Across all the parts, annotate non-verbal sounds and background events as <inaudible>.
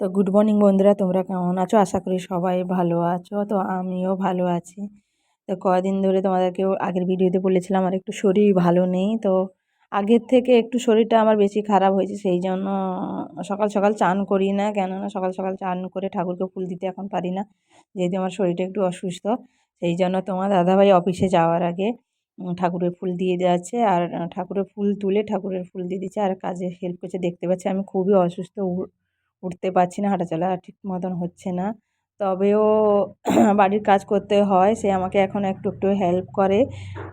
তো good morning বন্ধুরা, তোমরা কেমন আছো? আশা করি সবাই ভালো আছো। তো আমিও ভালো আছি। তো কদিন ধরে তোমাদেরকেও আগের ভিডিওতে বলেছিলাম, আমার একটু শরীর ভালো নেই। তো আগের থেকে একটু শরীরটা আমার বেশি খারাপ হয়েছে, সেই জন্য সকাল সকাল চান করি না। কেননা সকাল সকাল চান করে ঠাকুরকে ফুল দিতে এখন পারি না, যেহেতু আমার শরীরটা একটু অসুস্থ। সেই জন্য তোমার দাদাভাই অফিসে যাওয়ার আগে ঠাকুরের ফুল দিয়ে যাচ্ছে। আর ঠাকুরের ফুল তুলে ঠাকুরের ফুল দিয়ে দিচ্ছে। আর কাজে হেল্প করছে। দেখতে পাচ্ছি আমি খুবই অসুস্থ। উঠতে পারছি না, হাঁটাচলা ঠিক মতন হচ্ছে না। তবেও <clears throat> বাড়ির কাজ করতে হয়, সে আমাকে এখন একটু একটু হেল্প করে।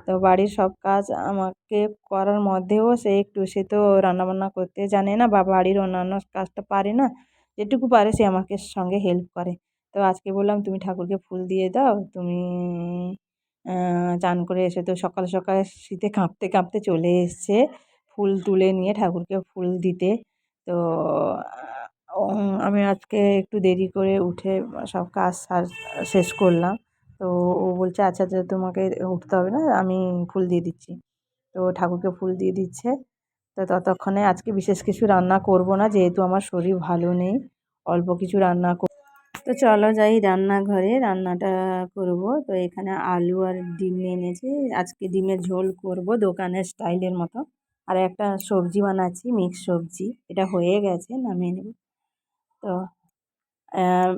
তো বাড়ির সব কাজ আমাকে করার মধ্যেও সে একটু, সে তো রান্নাবান্না করতে জানে না বা বাড়ির অন্যান্য কাজটা পারে না, যেটুকু পারে সে আমাকে সঙ্গে হেল্প করে। তো আজকে বললাম, তুমি ঠাকুরকে ফুল দিয়ে দাও, তুমি চান করে এসে। তো সকাল সকাল শীতে কাঁপতে কাঁপতে চলে এসছে ফুল তুলে নিয়ে ঠাকুরকে ফুল দিতে। তো আমি আজকে একটু দেরি করে উঠে সব কাজ সাজ শেষ করলাম। তো ও বলছে আচ্ছা আচ্ছা তোমাকে উঠতে হবে না, আমি ফুল দিয়ে দিচ্ছি। তো ঠাকুরকে ফুল দিয়ে দিচ্ছে। তো ততক্ষণে আজকে বিশেষ কিছু রান্না করব না, যেহেতু আমার শরীর ভালো নেই, অল্প কিছু রান্না তো চলো যাই রান্নাঘরে রান্নাটা করব। তো এখানে আলু আর ডিম নিয়ে নিয়েছি আজকে ডিমের ঝোল করব দোকানের স্টাইলের মতো। আর একটা সবজি বানাচ্ছি, মিক্স সবজি। এটা হয়ে গেছে, নামিয়ে নেব। তো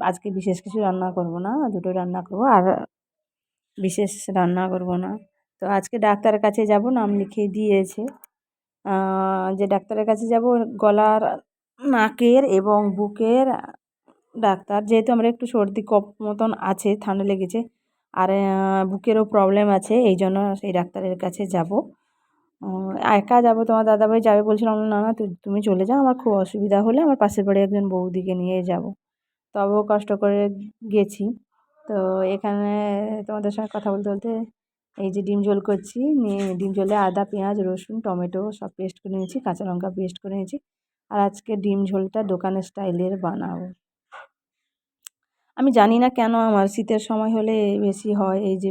আজকে বিশেষ কিছু রান্না করব না, দুটো রান্না করব আর বিশেষ রান্না করব না। তো আজকে ডাক্তারের কাছে যাব, নাম লিখে দিয়েছে। যে ডাক্তারের কাছে যাব, গলার নাকের এবং বুকের ডাক্তার, যেহেতু আমরা একটু সর্দি কফ মতন আছে, ঠান্ডা লেগেছে, আর বুকেরও প্রবলেম আছে, এই জন্য সেই ডাক্তারের কাছে যাব। একা যাব, তোমার দাদাভাই যাবে বলছিলাম না না তুমি চলে যাও, আমার খুব অসুবিধা হলে আমার পাশের বাড়ি একজন বৌদিকে নিয়ে যাব। তবেও কষ্ট করে গেছি। তো এখানে তোমাদের সঙ্গে কথা বলতে বলতে এই যে ডিম ঝোল করছি, নিয়ে ডিম ঝোলে আদা, পেঁয়াজ, রসুন, টমেটো সব পেস্ট করে নিয়েছি, কাঁচা লঙ্কা পেস্ট করে নিয়েছি। আর আজকে ডিম ঝোলটা দোকানের স্টাইলের বানাবো। আমি জানি না কেন আমার শীতের সময় হলে বেশি হয়, এই যে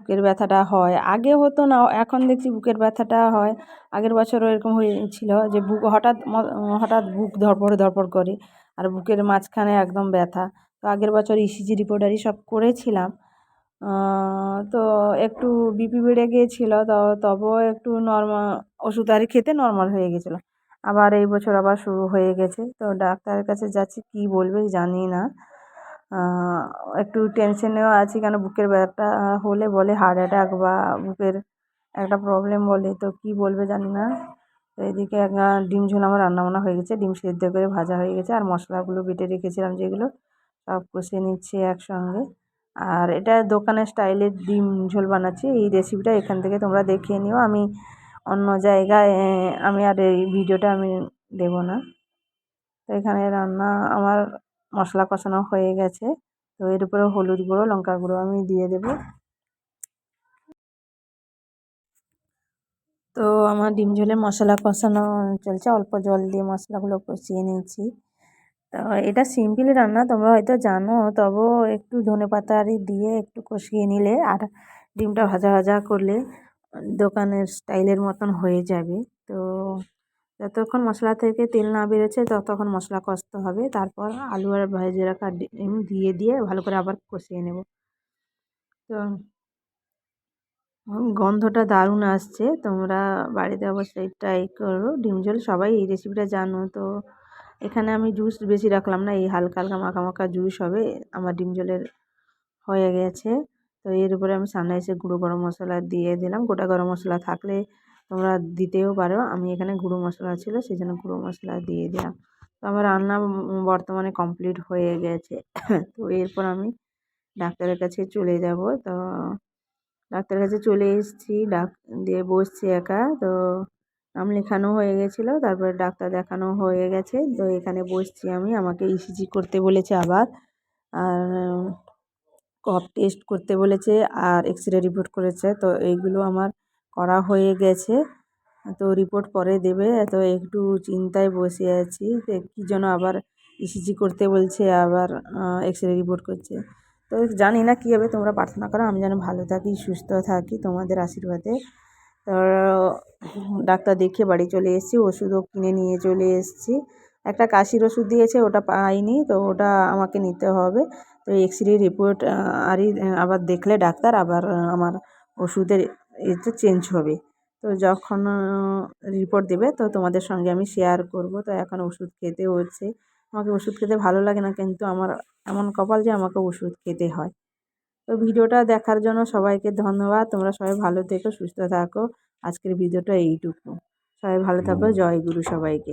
বুকের ব্যথাটা হয়। আগে হতো না, এখন দেখছি বুকের ব্যথাটা হয়। আগের বছরও এরকম হয়েছিল যে বুক, হঠাৎ হঠাৎ বুক ধরপড় ধরপড় করে আর বুকের মাঝখানে একদম ব্যথা। তো আগের বছর ইসিজি রিপোর্ট আরই সব করেছিলাম। তো একটু বিপি বেড়ে গিয়েছিল, তো তবুও একটু নর্মাল ওষুধ আরে খেতে নর্মাল হয়ে গেছিল আবার এই বছর আবার শুরু হয়ে গেছে, তো ডাক্তারের কাছে যাচ্ছি, কী বলবে জানি না। একটু টেনশনেও আছি কেন? বুকের ব্যথা হলে বলে হার্ট অ্যাটাক বা বুকের একটা প্রবলেম বলে, তো কী বলবে জানি না। তো এদিকে ডিম ঝোল আমার রান্নাবান্না হয়ে গেছে, ডিম সেদ্ধ করে ভাজা হয়ে গেছে, আর মশলাগুলো বেটে রেখেছিলাম যেগুলো সব কষে নিচ্ছি একসঙ্গে। আর এটা দোকানের স্টাইলের ডিম ঝোল বানাচ্ছি, এই রেসিপিটা এখান থেকে তোমরা দেখিয়ে নিও। আমি অন্য জায়গায় আমি আর এই ভিডিওটা আমি দেবো না। তো এখানে রান্না আমার মশলা কষানো হয়ে গেছে। তো এর উপরে হলুদ গুঁড়ো, লঙ্কা গুঁড়ো আমি দিয়ে দেব। তো আমার ডিম ঝোলে মশলা কষানো চলছে। অল্প জল দিয়ে মশলাগুলো কষিয়ে নিয়েছি। তো এটা সিম্পল রান্না, তোমরা হয়তো জানো। তবুও একটু ধনে পাতা দিয়ে একটু কষিয়ে নিলে আর ডিমটা ভাজা ভাজা করলে দোকানের স্টাইলের মতন হয়ে যাবে। তো যতক্ষণ মশলা থেকে তেল না বেরোচ্ছে, ততক্ষণ মশলা কষতে হবে। তারপর আলু আর ভেজে রাখা ডিম দিয়ে দিয়ে ভালো করে আবার কষিয়ে নেব। তো গন্ধটা দারুণ আসছে। তোমরা বাড়িতে অবশ্যই ট্রাই করো। ডিম ঝোল সবাই এই রেসিপিটা জানো। তো এখানে আমি জুস বেশি রাখলাম না, এই হালকা হালকা মাখা মাখা জুস হবে। আমার ডিম ঝোলের হয়ে গেছে। তো এর উপরে আমি সানরাইসে গুঁড়ো গরম মশলা দিয়ে দিলাম। গোটা গরম মশলা থাকলে তোমরা দিতেও পারো। আমি এখানে গুঁড়ো মশলা ছিল সেই জন্য গুঁড়ো মশলা দিয়ে দিলাম। তো আমার রান্না বর্তমানে কমপ্লিট হয়ে গেছে। <coughs> তো এরপর আমি ডাক্তারের কাছে চলে যাব। তো ডাক্তারের কাছে চলে এসেছি, ডাক দিয়ে বসছি একা। তো নাম লেখানো হয়ে গেছিল, তারপরে ডাক্তার দেখানো হয়ে গেছে। তো এখানে বসছি আমি, আমাকে ইসিজি করতে বলেছে আবার, আর কফ টেস্ট করতে বলেছে, আর এক্স রে রিপোর্ট করেছে। তো এইগুলো আমার করা হয়ে গেছে। তো রিপোর্ট পরে দেবে। তো একটু চিন্তায় বসে আছি কী যেন আবার ইসিজি করতে বলছে, আবার এক্স রে রিপোর্ট করছে। তো জানি না কী হবে, তোমরা প্রার্থনা করো, আমি যেন ভালো থাকি, সুস্থ থাকি তোমাদের আশীর্বাদে। তো ডাক্তার দেখিয়ে বাড়ি চলে এসেছি, ওষুধও কিনে নিয়ে চলে এসেছি। একটা কাশির ওষুধ দিয়েছে, ওটা পাইনি, তো ওটা আমাকে নিতে হবে। তো এক্স রে রিপোর্ট আরই, আবার দেখলে ডাক্তার, আবার আমার ওষুধের এটা চেঞ্জ হবে। তো যখন রিপোর্ট দেবে তো তোমাদের সঙ্গে আমি শেয়ার করব। তো এখন ওষুধ খেতে হচ্ছে। আমাকে ওষুধ খেতে ভালো লাগে না কিন্তু আমার এমন কপাল যে আমাকে ওষুধ খেতে হয়। তো ভিডিওটা দেখার জন্য সবাইকে ধন্যবাদ। তোমরা সবাই ভালো থেকো সুস্থ থাকো। আজকের ভিডিওটা এইটুকু। সবাই ভালো থাকো। জয় গুরু সবাইকে।